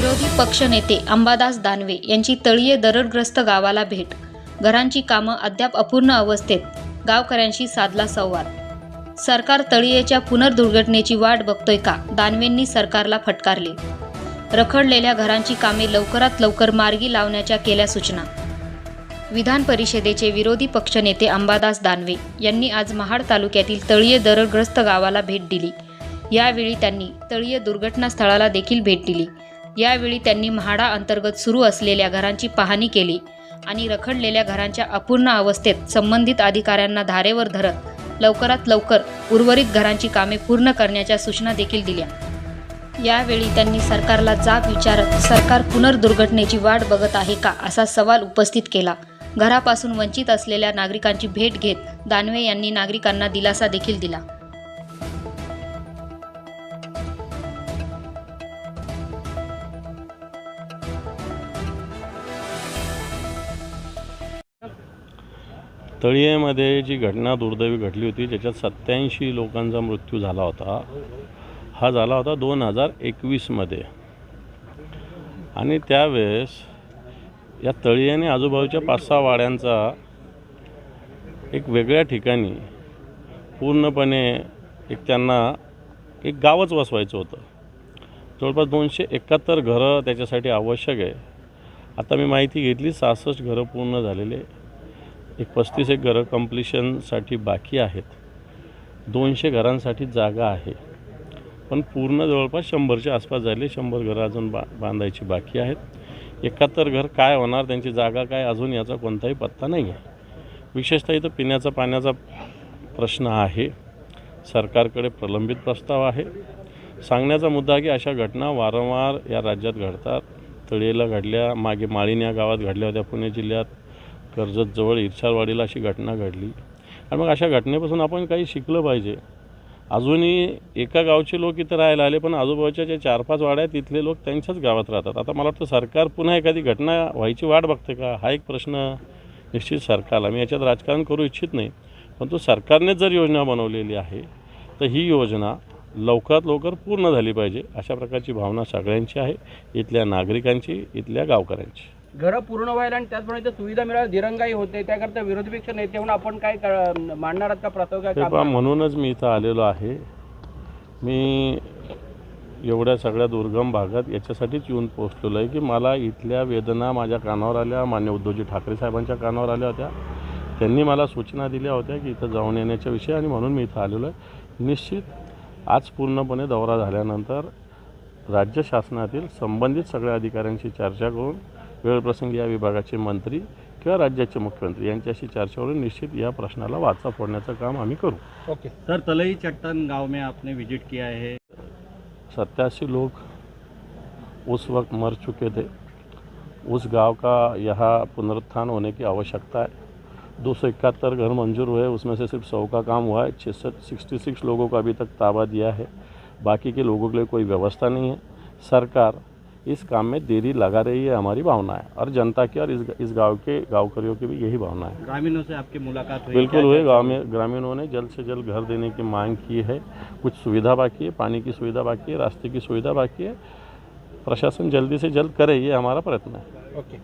विरोधी पक्षनेते अंबादास दानवे यांची तळीये दरडग्रस्त गावाला भेट. घरांची कामं अद्याप अपूर्ण अवस्थेत. गावकऱ्यांशी साधला संवाद. सरकार तळीयेच्या पुनर्दुर्घटनेची वाट बघतोय का? दानवेंनी सरकारला फटकारले. रखडलेल्या घरांची कामे लवकरात लवकर मार्गी लावण्याच्या केल्या सूचना. विधान परिषदेचे विरोधी पक्षनेते अंबादास दानवे यांनी आज महाड तालुक्यातील तळीये दरडग्रस्त गावाला भेट दिली. यावेळी त्यांनी तळीय दुर्घटनास्थळाला देखील भेट दिली. यावेळी त्यांनी म्हाडा अंतर्गत सुरू असलेल्या घरांची पाहणी केली आणि रखडलेल्या घरांच्या अपूर्ण अवस्थेत संबंधित अधिकाऱ्यांना धारेवर धरत लवकरात लवकर उर्वरित घरांची कामे पूर्ण करण्याच्या सूचना देखील दिल्या. यावेळी त्यांनी सरकारला जाब विचारत सरकार पुनर्दुर्घटनेची वाट बघत आहे का? असा सवाल उपस्थित केला. घरापासून वंचित असलेल्या नागरिकांची भेट घेत दानवे यांनी नागरिकांना दिलासा देखील दिला. तळीयेमध्ये जी घटना दुर्दैवी घडली होती ज्याच्यात सत्याऐंशी लोकांचा मृत्यू झाला होता हा झाला होता दोन हजार एकवीसमध्ये. आणि त्यावेळेस या तळीयाने आजूबाजूच्या पाच सहा वाड्यांचा एक वेगळ्या ठिकाणी पूर्णपणे एक त्यांना एक गावच वसवायचं होतं. जवळपास दोनशे एकाहत्तर घरं त्याच्यासाठी आवश्यक आहे. आता मी माहिती घेतली सहासष्ट घरं पूर्ण झालेले. एक पस्तीस एक घरं कम्प्लिशनसाठी बाकी आहेत. दोनशे घरांसाठी जागा आहे. पण पूर्ण जवळपास शंभरच्या आसपास झाले. शंभर घरं अजून बा बांधायची बाकी आहेत. एकाहत्तर घर काय होणार त्यांची जागा काय अजून याचा कोणताही पत्ता नाही आहे विशेषतः इथं पिण्याचा पाण्याचा प्रश्न आहे. सरकारकडे प्रलंबित प्रस्ताव आहे. सांगण्याचा मुद्दा की अशा घटना वारंवार या राज्यात घडतात. तळेला घडल्या मागे माळीन या गावात घडल्या होत्या पुणे जिल्ह्यात. कर्जतजवळ इर्षालवाडीला अशी घटना घडली. आणि मग अशा घटनेपासून आपण काही शिकलं पाहिजे. अजूनही एका गावचे लोक इथं राहायला आले पण आजूबाजूच्या ज्या चार पाच वाड्या आहेत तिथले लोक त्यांच्याच गावात राहतात. आता मला वाटतं सरकार पुन्हा एखादी घटना व्हायची वाट बघते का? हा एक प्रश्न निश्चित सरकारला. मी याच्यात राजकारण करू इच्छित नाही परंतु सरकारनेच जर योजना बनवलेली आहे तर ही योजना लवकरात लवकर पूर्ण झाली पाहिजे अशा प्रकारची भावना सगळ्यांची आहे इथल्या नागरिकांची इथल्या गावकऱ्यांची. घरं पूर्ण व्हायला आणि त्याचप्रमाणे इथं सुविधा मिळायला दिरंगाई होते. त्याकरता विरोधी पक्ष नेते म्हणून आपण काय मांडणार आहात का? प्रस्ताव काय ते काम पहा म्हणूनच मी इथं आलेलो आहे. मी एवढ्या सगळ्या दुर्गम भागात याच्यासाठीच येऊन पोचलेलो आहे की मला इथल्या वेदना माझ्या कानावर आल्या मान्य उद्धवजी ठाकरे साहेबांच्या कानावर आल्या होत्या. त्यांनी मला सूचना दिल्या होत्या की इथं जाऊन येण्याच्या विषयी आणि म्हणून मी इथं आलेलो आहे. निश्चित आज पूर्णपणे दौरा झाल्यानंतर राज्य शासनातील संबंधित सगळ्या अधिकाऱ्यांशी चर्चा करून वेळप्रसंगी या विभागाचे मंत्री किंवा राज्याचे मुख्यमंत्री यांच्याशी चर्चा करून निश्चित या प्रश्नाला वाचा फोडण्याचं काम आम्ही करू. ओके. सर तलई चट्टन गाँव में आपने विज़िट किया है? सत्तासी लोग उस वक्त मर चुके थे। उस गाँव का यहाँ पुनरुत्थान होने की आवश्यकता है। दो सौ इकहत्तर घर मंजूर हुए उसमें से सिर्फ़ सौ का काम हुआ है। छः सौ सिक्सटी सिक्स लोगों को अभी तक ताबा दिया है। बाकी के लोगों के लिए कोई व्यवस्था नहीं है। सरकार इस काम में देरी लगा रही है हमारी भावना है और जनता की और इस इस गाँव के गांवकरियों की भी यही भावना है। ग्रामीणों से आपकी मुलाकात हुई। बिल्कुल हुई। हुए गाँव में ग्रामीणों ने जल्द से जल्द घर देने की मांग की है। कुछ सुविधा बाकी है पानी की सुविधा बाकी है रास्ते की सुविधा बाकी है। प्रशासन जल्दी से जल्द करे ये हमारा प्रयत्न है। ओके।